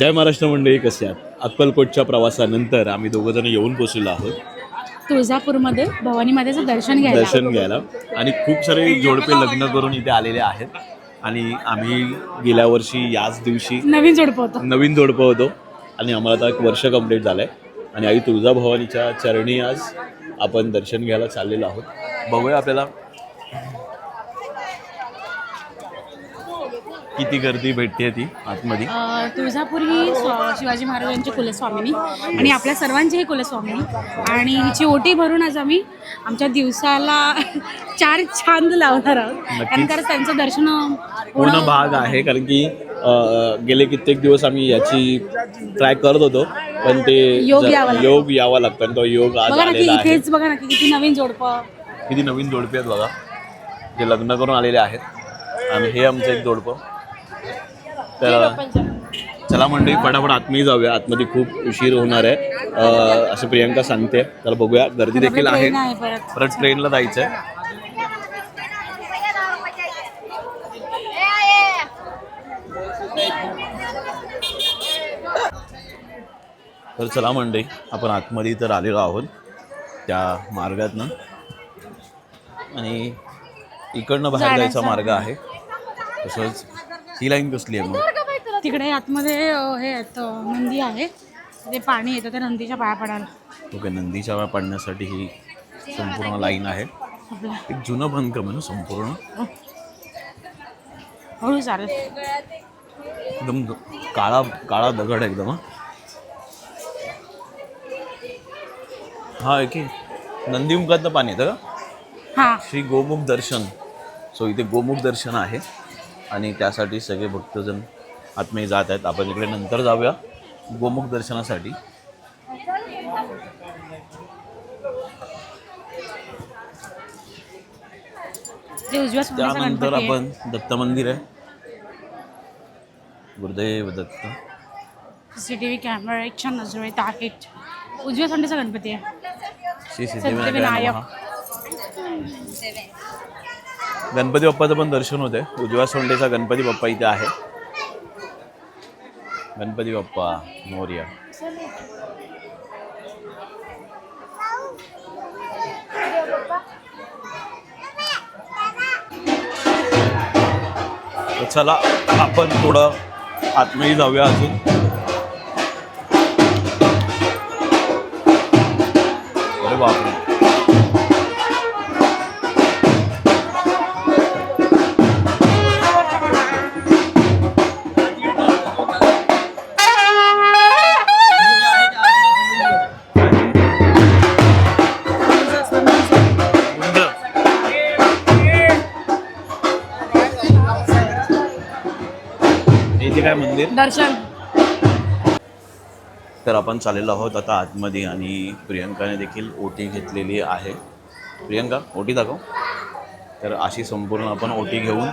जय महाराष्ट्र मंडळी कसे आहात? अक्कलकोटच्या प्रवासानंतर आम्ही दोघं जण येऊन पोचलेलो आहोत. तुळजापूरमध्ये भवानी मातेचं दर्शन घ्यायला दर्शन घ्यायला. आणि खूप सारे जोडपे लग्न करून इथे आलेले आहेत. आणि आम्ही गेल्या वर्षी याच दिवशी नवीन जोडपं होतं. नवीन जोडपं होतो. आणि आम्हाला आता एक वर्ष कंप्लीट झालं आहे आणि आई तुळजाभवानीच्या चरणी आज आपण दर्शन घ्यायला चाललेलो आहोत. बघूया आपल्याला किती गर्दी भेटते ती आतमध्ये? तुळजापूर ही शिवाजी महाराजांची कुलस्वामिनी आणि आपल्या सर्वांची ही कुलस्वामिनी. आणि हिची ओटी भरून आज आम्ही आमच्या दिवसाला चार छांद लावणार आहोत. कारण त्यांचं दर्शन पूर्ण भाग आहे कारण की गेले कित्येक दिवस आम्ही याची ट्राय करत होतो पण ते योग यावा लागतो. योग यावा लागतो आणि तो योग आज इथेच बघा ना किती नवीन जोडपं. किती नवीन जोडपे आहेत बघा. जे लग्न करून आलेले आहेत. आणि हे आमचं एक जोडपं. तर चला मंडळी फटाफट आतमध्ये जाऊया. आतमध्ये खूप उशीर होणार आहे. असं प्रियंका सांगते. तर बघूया. गर्दी देखील आहे. परत. ट्रेनला जायचं आहे तर चला मंडळी आपण आतमध्ये तर आलेलो आहोत त्या मार्गातनं. आणि इकडनं बाहेर जायचा मार्ग आहे. तसंच ही लाईन कसली आहे मग? तिकडे आतमध्ये अं, हे आहेत अं, नंदी आहे. ते पाणी येतं त्या नंदीच्या पाया पडायला. ओके नंदीच्या वेळा पडण्यासाठी ही संपूर्ण लाईन आहे. एक जुनं बांधकाम आहे ना संपूर्ण. हळू चालेल एकदम ग- काळा काळा दगड आहे एकदम हा. हा आहे की नंदीमुखातनं पाणी येतं का? हां. श्री गोमुख दर्शन. सो इथे गोमुख दर्शन आहे. आणि त्यासाठी सगळे भक्तजण आतमध्ये जात आहेत. आपण इकडे नंतर जाऊया गोमुख दर्शनासाठी. त्यानंतर आहे. आपण दत्त मंदिर आहे. गुरुदेव दत्त. सीसीटीव्ही कॅमेरा एक छान नजर टार्गेट उजव्या थंडीचा गणपती आहे. श्री सिद्धिविनायक. सिद्धिविनायक गणपती बाप्पाचं पण दर्शन होते उजव्या सोंडेचा गणपती बाप्पा इथे आहे. गणपती बाप्पा मोर्या. चला आपण थोडं आतमध्ये जाऊया अजून. दर्शन. तर आपण चाललेलो आहोत आता आतमध्ये आणि प्रियंकाने देखील ओटी घेतलेली आहे. प्रियंका ओटी दाखव. तर अशी संपूर्ण आपण ओटी घेऊन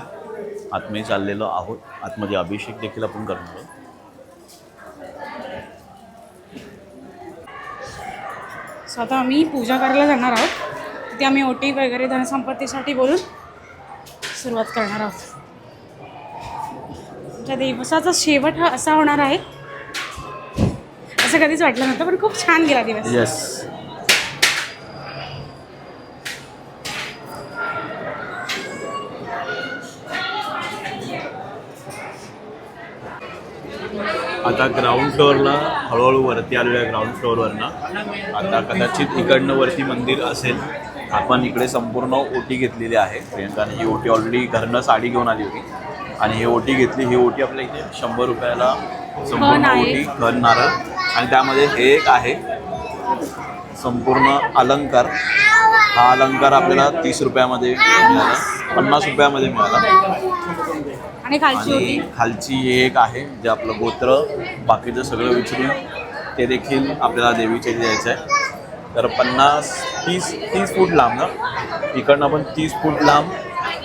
आतमध्ये चाललेलो आहोत. आतमध्ये अभिषेक देखील आपण करणार आहोत. सो आता आम्ही पूजा करायला जाणार आहोत. तिथे आम्ही ओटी वगैरे धनसंपत्तीसाठी बोलून सुरुवात करणार आहोत. त्या दिवसाचा शेवट हा असा होणार आहे. असं कधीच वाटलं नव्हतं पण खूप छान गेला दिवस. येस आता ग्राउंड फ्लोअरला हळूहळू वरती आलेलो आहे ग्राउंड फ्लोअरवरनं आता कदाचित इकडनं वरती मंदिर असेल आपण इकडे संपूर्ण ओटी घेतलेली आहे. प्रियंकाने ही ओटी ऑलरेडी घरनं साडी घेऊन आली होती. आणि ही ओटी घेतली. ही ओटी आपल्या इथे शंभर रुपयाला संपूर्ण आहे. ओटी खण नारळ. आणि त्यामध्ये हे एक आहे. संपूर्ण अलंकार. हा अलंकार आपल्याला तीस रुपयामध्ये मिळाला. पन्नास रुपयामध्ये मिळाला. आणि खालची आणि ओटी? खालची हे एक आहे जे आपलं गोत्र. बाकीचं सगळं विचारून ते देखील आपल्याला देवीच्या इथे द्यायचं आहे. तर पन्नास तीस तीस फूट लांब ना? इकडनं आपण तीस फूट लांब.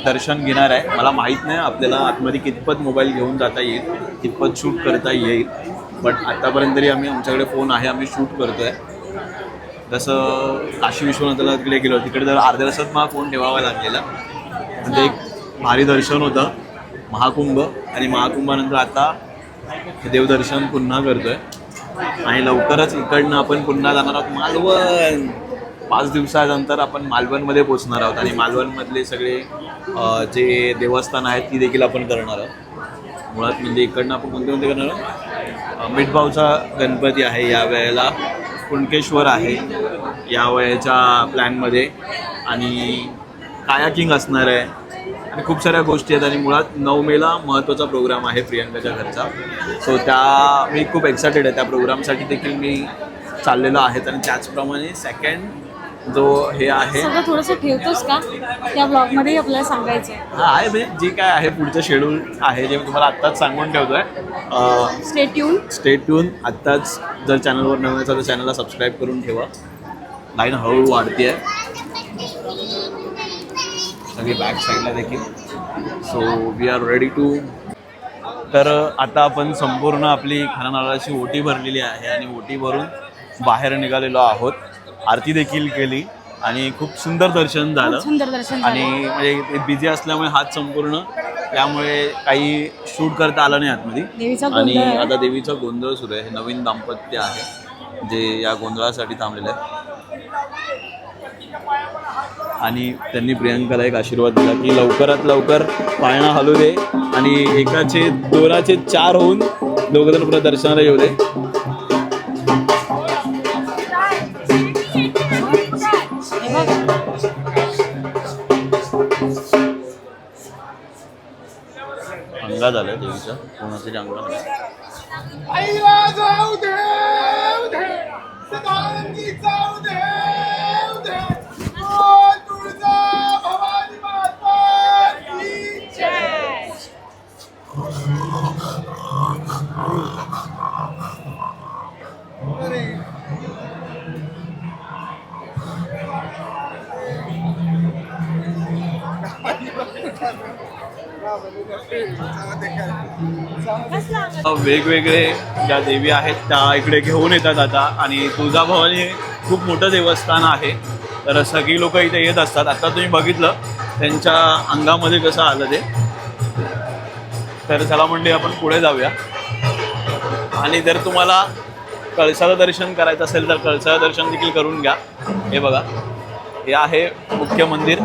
दर्शन घेणार आहे. मला माहीत नाही आपल्याला आतमध्ये कितपत मोबाईल घेऊन जाता येईल कितपत शूट करता येईल. बट आतापर्यंत तरी आम्ही आमच्याकडे फोन आहे आम्ही शूट करतो आहे जसं काशी विश्वनाथाला तिकडे गेलो तिकडे जर अर्ध्या तासात मला फोन ठेवावा लागलेला. म्हणजे एक भारी दर्शन होतं महाकुंभ. आणि महाकुंभानंतर आता देवदर्शन पुन्हा करतोय. आणि लवकरच इकडनं आपण पुन्हा जाणार आहोत मालवण. पाच दिवसानंतर आपण मालवणमध्ये पोचणार आहोत आणि मालवणमधले सगळे जे देवस्थान आहेत ती देखील आपण करणार आहोत. मुळात म्हणजे इकडनं आपण कोणते कोणते करणार आहोत? मिठभावचा गणपती आहे या वेळेला. कुणकेश्वर आहे या वेळेच्या प्लॅनमध्ये. आणि कायाकिंग असणार आहे. आणि खूप साऱ्या गोष्टी आहेत आणि मुळात नऊ मेला महत्त्वाचा प्रोग्राम आहे प्रियंकाच्या घरचा. सो त्या मी खूप एक्सायटेड आहे. त्या प्रोग्रामसाठी देखील मी चाललेलो आहेत आणि त्याचप्रमाणे सेकंड जो हे आहे. सगळं थोडंसं ठेवतोस का? त्या ब्लॉगमध्ये आपल्याला सांगायचं आहे हा आहे म्हणजे जे काय आहे पुढचं शेड्यूल आहे जे मी तुम्हाला आत्ताच सांगून ठेवतोय. स्टे ट्यून स्टे ट्यून आत्ताच जर चॅनलवर नवीन असेल तर चॅनलला सबस्क्राईब करून ठेवा. लाईन हळूहळू वाढते सगळी बॅक साईडला देखील. So we are ready to तर आता आपण संपूर्ण आपली खानानाळाची ओटी भरलेली आहे आणि ओटी भरून बाहेर निघालेलो आहोत. आरती देखील केली आणि खूप सुंदर दर्शन झालं. सुंदर दर्शन आणि म्हणजे बिझी असल्यामुळे हात संपूर्ण त्यामुळे काही शूट करता आलं नाही आतमध्ये. आणि. आता देवीचा गोंधळ सुरू आहे. नवीन दाम्पत्य आहे जे या गोंधळासाठी थांबलेलं आहे आणि त्यांनी प्रियंकाला एक आशीर्वाद दिला की लवकरात लवकर पाळणा हलू दे आणि एकाचे दोनाचे चार होऊन दोघं जण पुन्हा दर्शनाला येऊ दे. अंगा झालं देवीचा. कोणाचे अंगा झालं वेगवेगळे ज्या देवी आहेत त्या इकडे घेऊन येतात आता. आणि तुळजाभवानी हे खूप मोठं देवस्थान आहे. तर सगळी लोक इथे येत असतात. आता तुम्ही बघितलं त्यांच्या अंगामध्ये कसं आलं ते. तर चला म्हणजे आपण पुढे जाऊया. आणि जर तुम्हाला कळसाचं दर्शन करायचं असेल तर कळसाचं दर्शन देखील करून घ्या. हे बघा हे आहे मुख्य मंदिर.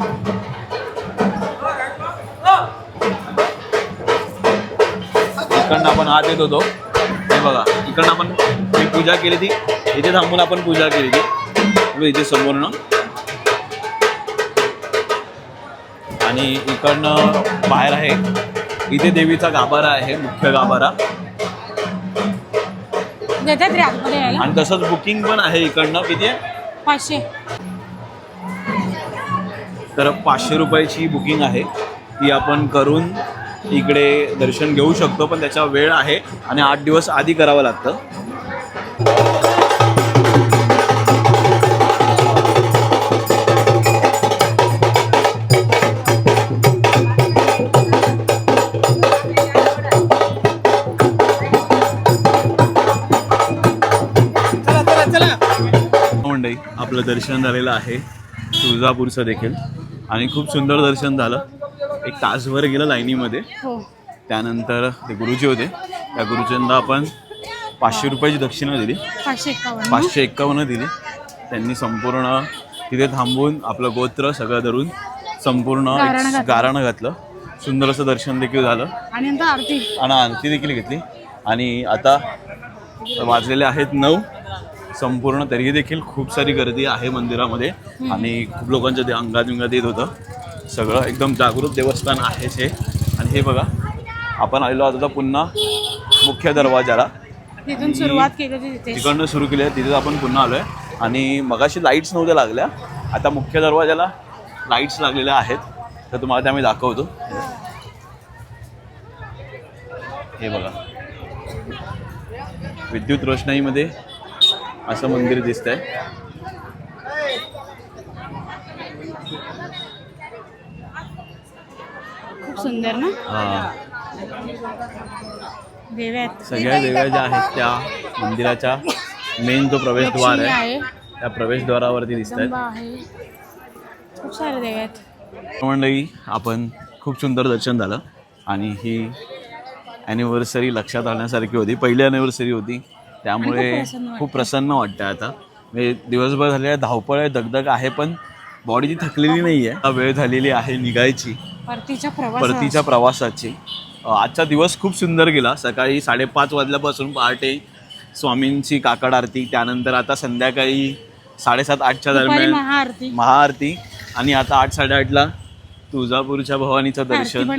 आपण आत येत होतो. हे बघा इकडनं आपण पूजा केली ती इथे थांबून आपण पूजा केली ती. इथे संपूर्ण आणि इकडनं बाहेर आहे. इथे देवीचा गाभारा आहे मुख्य गाभारा. देतात रे आतमध्ये यायला. आणि तसंच बुकिंग पण आहे इकडनं किती? आहे पाचशे. तर पाचशे रुपयाची बुकिंग आहे. ती आपण करून इकडे दर्शन घेऊ शकतो पण त्याचा वेळ आहे आणि आठ दिवस आधी करावं लागतं. आपलं दर्शन झालेलं आहे तुळजापूरचं देखील. आणि खूप सुंदर दर्शन झालं. एक तासभर गेलं लाईनीमध्ये. हो. त्यानंतर ते गुरुजी होते. त्या गुरुजींना आपण पाचशे रुपयाची दक्षिणा दिली. पाचशे एक्कावन्न पाचशे एक्कावन्न दिली. त्यांनी संपूर्ण तिथे थांबून आपलं गोत्र सगळं धरून संपूर्ण घातलं. गाराणं घातलं. सुंदर असं दर्शन देखील झालं. आणि नंतर आरती. आणि आरती देखील घेतली. आणि आता वाजलेले आहेत नऊ. संपूर्ण तरीही देखील खूप सारी गर्दी आहे मंदिरामध्ये. आणि खूप लोकांच्या ते अंगात विंगात येत होतं. सगळं एकदम जागृत देवस्थान आहेच हे. आणि हे बघा आपण आलेलो आहोत आता पुन्हा मुख्य दरवाजाला. तिथून सुरुवात केली तिकडनं सुरू केली आहे तिथेच आपण पुन्हा आलो आहे आणि मगाशी लाईट्स नव्हत्या लागल्या. आता मुख्य दरवाजाला लाईट्स लागलेल्या आहेत. तर तुम्हाला त्या मी दाखवतो. हे बघा. विद्युत रोषणाईमध्ये असं मंदिर दिसतंय. खूप सुंदर ना? हा. देव्या आहेत सगळ्या देव्या ज्या आहेत त्या मंदिराच्या मेन जो प्रवेशद्वार लक्ष्मी आहे. आहे त्या प्रवेशद्वारावरती दिसत आहेत आहे. खूप सारे देव आहेत मंडळी आपण खूप सुंदर दर्शन झालं आणि ही ॲनिव्हर्सरी लक्षात आणण्यासारखी होती. पहिली ॲनिव्हर्सरी होती. त्यामुळे आणि खूप प्रसन्न. खूप प्रसन्न वाटतं आता. म्हणजे दिवसभर झालेल्या धावपळ आहे दगदग आहे पण बॉडी ती थकलेली नाही आहे वेळ झालेली आहे निघायची. परतीच्या प्रवास परतीच्या प्रवासाची. आजचा दिवस खूप सुंदर गेला. सकाळी साडेपाच वाजल्यापासून पहाटे स्वामींची काकड आरती त्यानंतर आता संध्याकाळी साडेसात आठच्या दरम्यान महाआरती. महाआरती. आणि आता आठ साडेआठला तुळजापूरच्या भवानीचं दर्शन.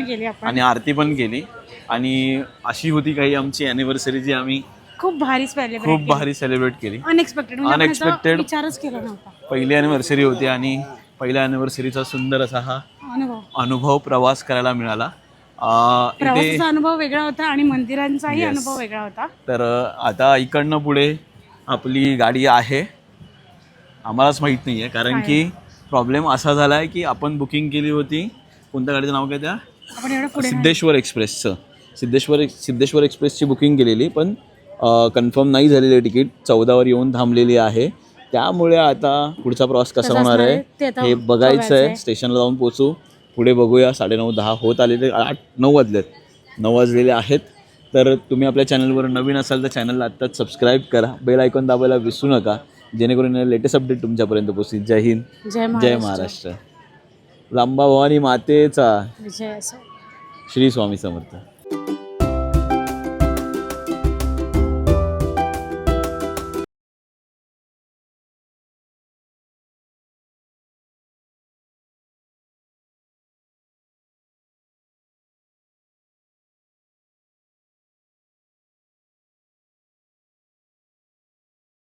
आणि आरती पण केली. आणि अशी होती काही आमची अॅनिव्हर्सरी जी आम्ही खूप भारी खूप भारी सेलिब्रेट केली. अनएक्सपेक्टेड केला नव्हता. पहिली अॅनिव्हर्सरी होती आणि पहिल्या अॅनिव्हर्सरीचा सुंदर असा हा अनुभव. अनुभव प्रवास करायला मिळाला. अ, इथे प्रवासाचा अनुभव वेगळा होता आणि मंदिरांचाही Yes. अनुभव वेगळा होता. तर आता इकडनं पुढे आपली गाडी आहे. आम्हालाच माहीत नाही आहे कारण की प्रॉब्लेम असा झाला आहे की आपण बुकिंग केली होती. कोणत्या गाडीचं नाव काय त्या? आपण एवढं पुढे नाही. सिद्धेश्वर एक्सप्रेसचं सिद्धेश्वर सिद्धेश्वर एक्सप्रेसची बुकिंग केलेली पण कन्फर्म नाही झालेली तिकीट चौदावर येऊन थांबलेली आहे. त्यामुळे आता पुढचा प्रवास कसा होणार आहे हे बघायचं आहे. स्टेशनला जाऊन पोचू पुढे बघूया. साडेनऊ दहा होत आलेले आठ नऊ वाजलेत. नऊ वाजलेले आहेत. तर तुम्ही आपल्या चॅनलवर नवीन असाल तर चॅनलला आत्ताच सबस्क्राईब करा. बेल आयकॉन दाबायला विसरू नका. जेणेकरून लेटेस्ट अपडेट तुमच्यापर्यंत पोहोचतील. जय हिंद. जय महाराष्ट्र. रामबा भवानी मातेचा. श्री स्वामी समर्थ.